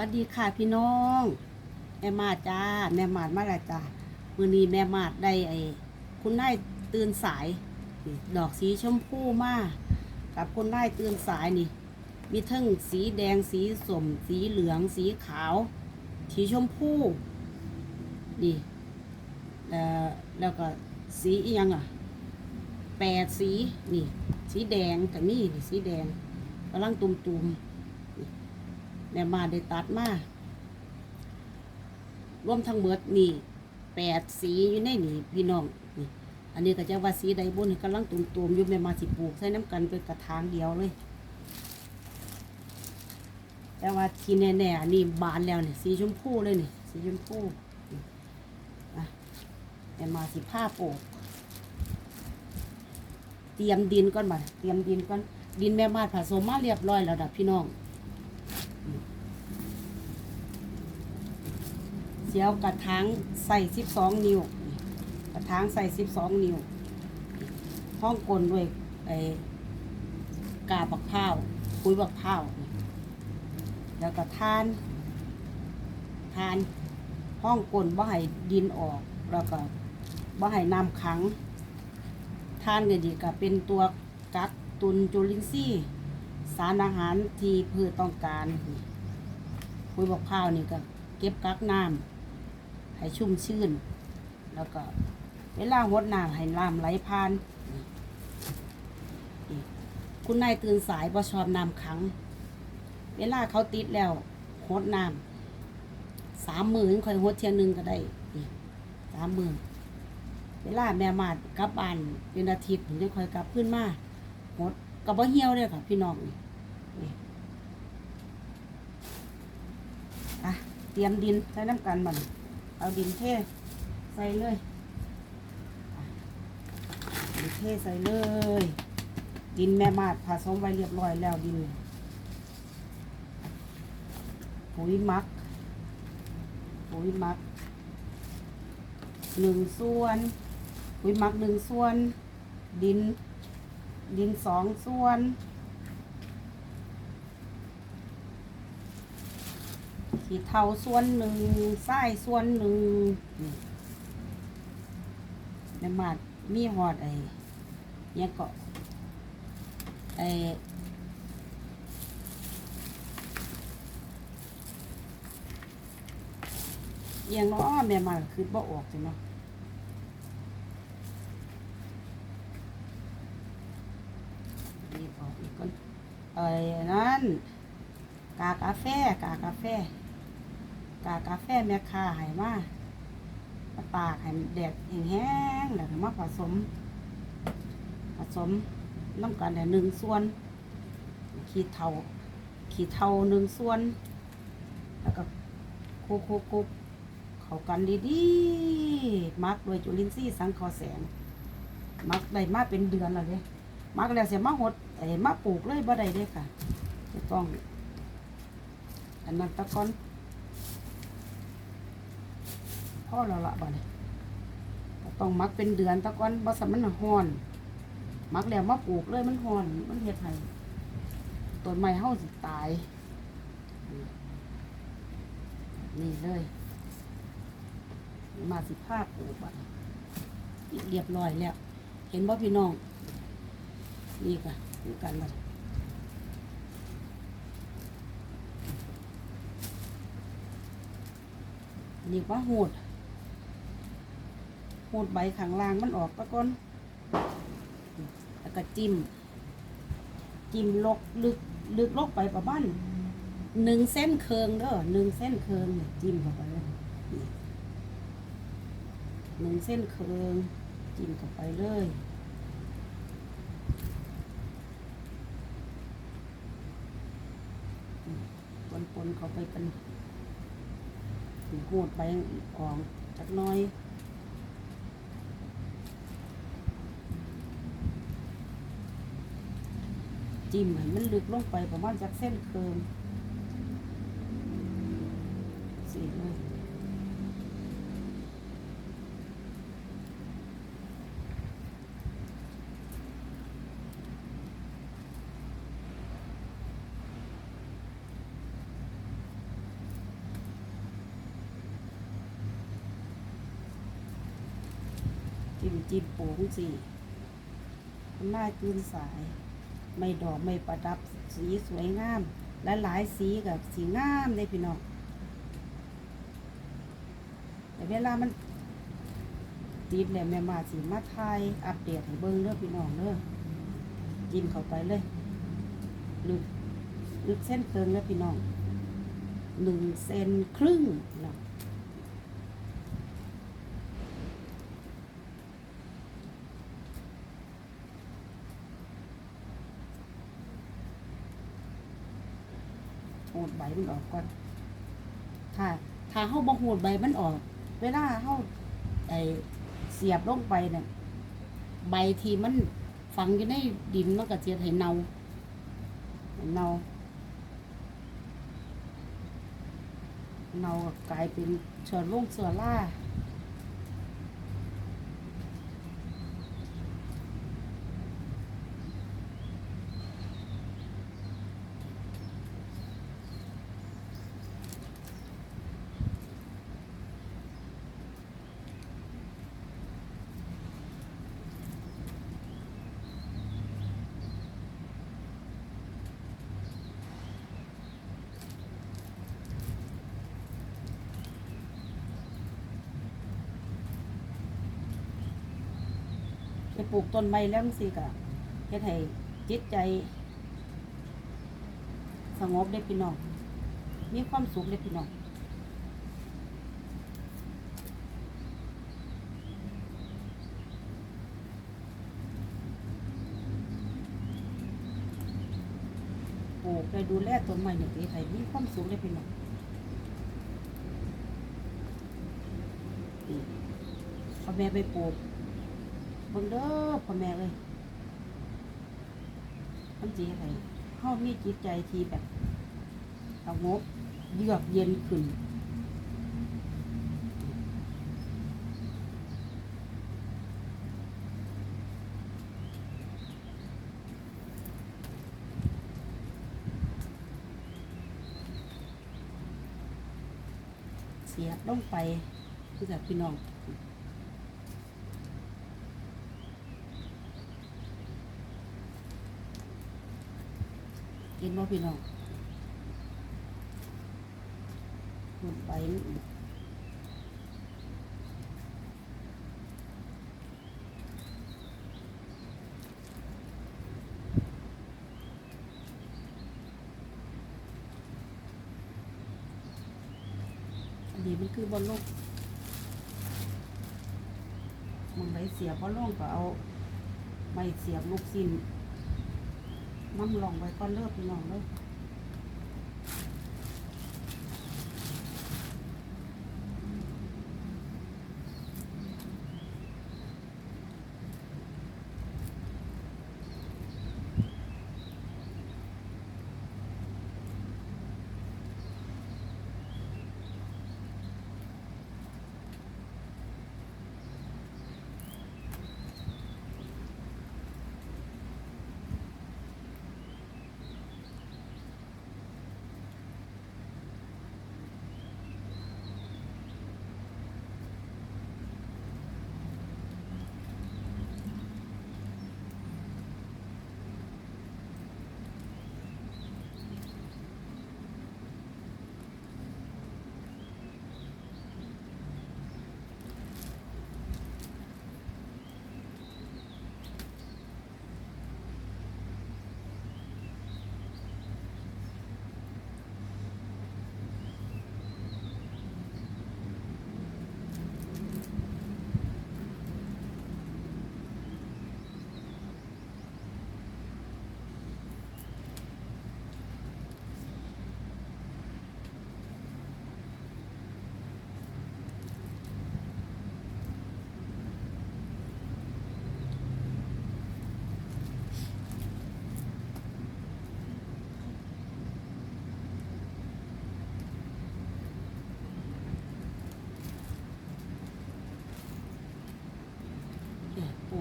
วัสดีค่ะพี่น้อง แม่มาจ้า แม่มาดมาแล้วจ้ามือนี้แม่มาดได้ไอ้คุณนายตื่นสายนี่ดอกสีชมพูมากับคุณนายตื่นสายนี่ มีทั้งสีแดงสีสมสีเหลืองสีขาว สีชมพูนี่แล้วแล้วก็สีอีหยังอะแปดสีนี่ สีแดงกับนี่สีแดงกำลังตุ่มๆ แม่มาได้ตัดมารวมทั้งเบิดนี่แปดสีอยู่ในนี่พี่น้องนี่อันนี้ก็จะว่าสีใดบุญกำลังตุ่มๆอยู่แม่มาสิปลูกใส่น้ำกันเป็นกระถางเดียวเลย แต่ว่าที่แน่ๆนนี้บานแล้วนี่สีชมพูเลยนี่สีชมพูอะแม่มาสิผ้าโปลูกเตรียมดินก่อนมาเตรียมดินก่อนดินแม่มาผสมมาเรียบร้อยแล้วดับพี่น้อง เสียวกระถางใส่สิบสองนิ้ว กระถางใส่สิบสองนิ้ว ห้องกลนด้วยไอ้กาบักพร้าวคุยบักพร้าว แล้วก็ทาน ทาน ห้องกลนบ่ให้ดินออก แล้วก็บ่ให้น้ำขัง ทานก็ดีก็เป็นตัวกักตุนจุลินทรีย์สารอาหารที่พืชต้องการคุยบักพร้าวนี่ก็เก็บกักน้ำ ให้ชุ่มชื่น แล้วก็เวลาหดน้ำให้น้ำไหลผ่านคุณนายตื่นสายบ่ชอบน้ำขัง เวลาเขาติดแล้วหดน้ำสามหมือค่อยหดเทียงหนึ่งก็ได้สามหมือเวลาแม่มาดกลับบ้านเป็นอาทิตย์ถึงจะค่อยกลับขึ้นมาหดกับบ่เหี่ยวเลยค่ะพี่น้องนี่อะเตรียมดินใส่น้ำกันมัน เอาดินเทใส่เลยดินเทใส่เลย ดินแม่มาดผสมไว้เรียบร้อยแล้วดินปุ๋ยมักปุ๋ยมักหนึ่งส่วนปุ๋ยมักหนึ่งส่วน ดิน ดินสองส่วน ขีเทาส่วนหนึ่งไส้ส่วนหนึ่งนี่ในมาดมีหอดไอ้เนี่ยงก็ไอ้เอียงเนาะแม่มาคือบ่ออกจังเนาะนี่ออกอีกคนไอ้นั่นกากาแฟกากาแฟ กากาแฟแม่ค้าให้มามาตากให้แดดแห้งๆแล้วมาผสม ผสมน้ำกันเนี่หนึ่งส่วน ขีดเทาขีดเทาหนึ่งส่วน แล้วก็โคโคโคกเข้ากันดีๆมักโดวยจุลินทรีย์สังเคราะห์แสง มักได้มาเป็นเดือนแล้วเด้มักแล้วเสียมาหดไอ้มาปลูกเลยบ่ได้เด้ค่ะจะต้องอันนั้นตะก้อน พ่อเราละบ่เนี่ยต้องมักเป็นเดือนตะกอนบ่สมันฮ้อน มักแล้วมาปลูกเลยมันฮ้อน มันเฮ็ดให้ต้นไม้เฮาสิตาย นี่เลย มาสิภาพปลูกบัดนี้เรียบร้อยแล้ว เห็นบ่พี่น้อง นี่ค่ะนี่กันบัดนี้นี่ว่าหูด หูดใบข้างล่างมันออกตะก้อนแล้วก็จิ้ม จิ้มลกลึกลึกลกไปประมาณหนึ่งเส้นเคืองเด้อหนึ่งเส้นเคืองเนี่ยจิ้มเข้าไปเลยหนึ่งเส้นเคืองจิ้มเข้าไปเลยปนปนเข้าไปกันหูดไปออกจักน้อย จิ้มให้มันลึกลงไปประมาณจากเส้นเคิงสีเลยจิ้มจิ้มโป่งสิหน้าตื่นสาย ไม่ดอกไม่ประดับสีสวยงาม และหลายสีกับสีงามเลยพี่น้องแต่เวลามันติดแล้วแม่มาสีมาไทยอัปเดตให้เบิ้งเด้อพี่น้องเด้อจิ้มเข้าไปเลยลึกลึกเส้นเกินแล้วพี่น้องหนึ่งเซนครึ่งเนาะ โหดใบมันออกก่อน ถ้า ถ้าเฮาบ่โหดใบมันออก เวลาเฮาไอเสียบลงไปเนี่ยใบที่มันฝังอยู่ในดินมันก็จะให้เน่าเน่าเน่าก็กลายเป็นเชื้อโรคเชื้อรา ปลูกต้นไม้แล้วสิกะเฮ็ดให้จิตใจ สงบได้พี่น้อง มีความสุขได้พี่น้องปลูกได้ดูแลต้นไม้เนี่ยเฮ็ดให้มีความสุขได้พี่น้องนี่พ่อแม่ไปปลูก บิ่งเด้อพ่อแม่เลยมันจีอะไรเฮามีจิตใจทีแบบสงบเยือกเย็นขึ้นเสียบลงไปคือแบบพี่น้อง กินบ่พี่น้องลงไปมันอีกอันนี้มันคือบอลลูกมันไปเสียบบอลลูกก็เอา ไม่เสียบลูกสิ้น น้ำลองไว้ก่อนเลิกพี่น้องเลย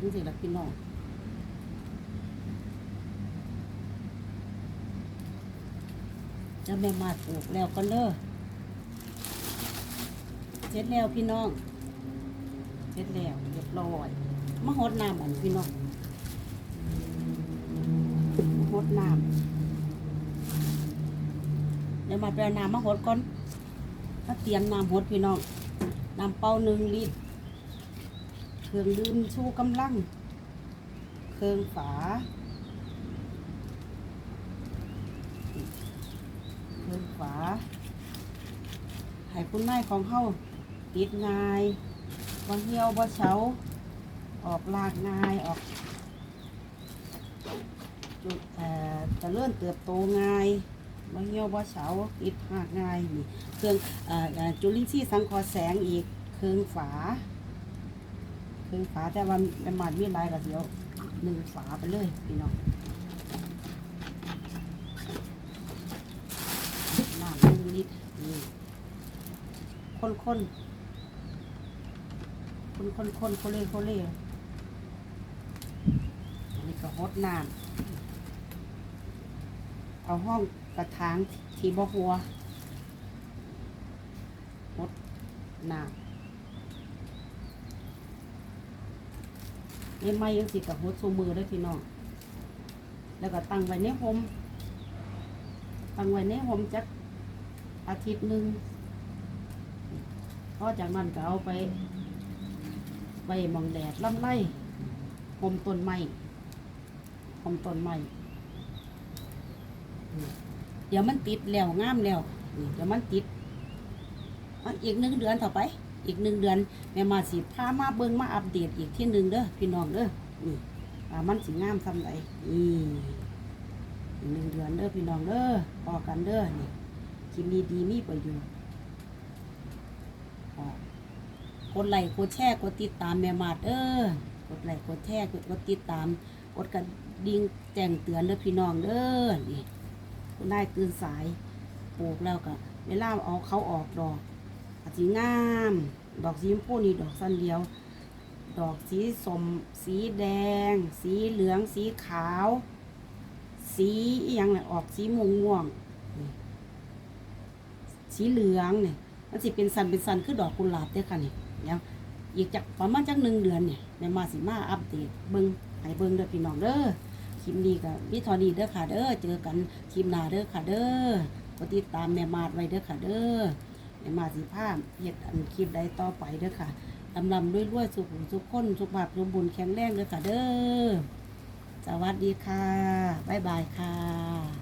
เนี่ยปลูกสิละพี่น้องจะแม่มาปลูกแล้วก็เลิกเสร็จแล้วพี่น้องเสร็จแล้วเรียบร้อยมาหดน้ำอันพี่น้องมาหดน้ำเดี๋ยวมาไปเอาน้ำมาหดก่อนถ้าเตรียมน้ำหดพี่น้องน้ำเปล่าหนึ่งลิตร เครื่องดื่มชูกำลัง เครื่องฝา เครื่องฝาให้คุณนายของเฮาติดง่ายบ่เหี่ยวบ่เฉาออกลากง่ายออกจุดจะเลื่อนเติบโตง่ายบ่เหี่ยวบ่เฉาติดหากง่ายนี่เครื่องอจุลินทรีย์สังเคราะห์แสงอีกเครื่องฝา เครื่งฝาแต่ว่ามันมาดมีลายก็เดียวหนึ่งฝาไปเลยพี่น้องน้ำหนึ่งลิตรนี่คนคนคนคนคนโคเล่โคเล่อันนี้ก็ฮดน้ำเอาห้องกระถางทีบ่หัวฮดน้ำ ในไม้ยังสิกับฮดสูมือได้พี่น้องแล้วก็ตั้งไว้ในหมตั้งไว้ในหมจักอาทิตย์หนึ่งพอจากนั้นก็เอาไปใบมองแดดลำไรหมต้นไม้หมต้นไม้เดี๋ยวมันติดแล้วงามแล้วเดี๋ยวมันติดอีกหนึ่งเดือนต่อไป อีกหนึ่งเดือนแม่มาสิพามาเบิ่งมาอัปเดตอีกที่หนึ่งเด้อพี่น้องเด้อนี่ว่ามันสิงามทำไรนี่อีกหนึ่งเดือนเด้อพี่น้องเด้อพอกันเด้อนี่คลิปดีมีประโยชน์กดไลค์กดแชร์กดติดตามแม่มาดเด้อกดไลค์กดแชร์กดกดติดตามกดกระดิ่งแจ้งเตือนเด้อพี่น้องเด้อนี่คุณได้ตื่นสายปลูกแล้วก็เวลาเอาเขาออกดอก สีงาม ดอกสีชมพูนี่ดอกสั้นเดียว ดอกสีสม สีแดง สีเหลือง สีขาว สีอหยังเนี่ยออกสีม่วงม่วง สีเหลืองเนี่ยมันสิเป็นสันเป็นสันคือดอกกุหลาบเด้อค่ะนี่เดี๋ยวอีกจากประมาณจักหนึ่งเดือนเนี่ยแม่มาสิมาอัปเดตเบิ่งให้เบิ่งเด้อพี่น้องเด้อคลิปนี้ก็มีเทอนี้เด้อค่ะเด้อเจอกันคลิปหน้าเด้อค่ะเด้อกดติดตามแม่มาดไว้เด้อค่ะเด้อ แม่มาสิพาเห็ดอันคลิปใดต่อไปเด้อค่ะลำลำด้วยรวยสุขสุขคนสุขภาพสมบูรณ์แข็งแรงเด้อค่ะเด้อสวัสดีค่ะ บ๊ายบายค่ะ